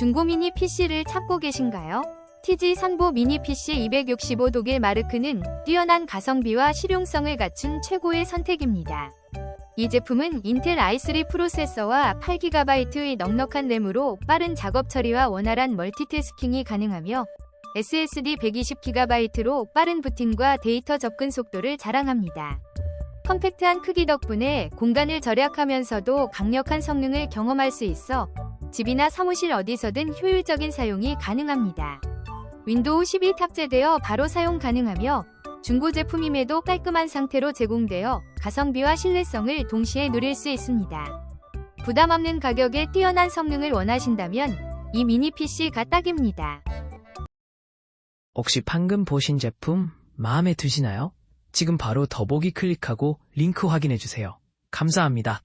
중고 미니 PC를 찾고 계신가요? TG 선보 미니 PC 265 독일 마르크는 뛰어난 가성비와 실용성을 갖춘 최고의 선택입니다. 이 제품은 인텔 i3 프로세서와 8GB의 넉넉한 램으로 빠른 작업 처리와 원활한 멀티태스킹이 가능하며 SSD 120GB로 빠른 부팅과 데이터 접근 속도를 자랑합니다. 컴팩트한 크기 덕분에 공간을 절약하면서도 강력한 성능을 경험할 수 있어 집이나 사무실 어디서든 효율적인 사용이 가능합니다. 윈도우 10이 탑재되어 바로 사용 가능하며 중고 제품임에도 깔끔한 상태로 제공되어 가성비와 신뢰성을 동시에 누릴 수 있습니다. 부담 없는 가격에 뛰어난 성능을 원하신다면 이 미니 PC가 딱입니다. 혹시 방금 보신 제품 마음에 드시나요? 지금 바로 더보기 클릭하고 링크 확인해주세요. 감사합니다.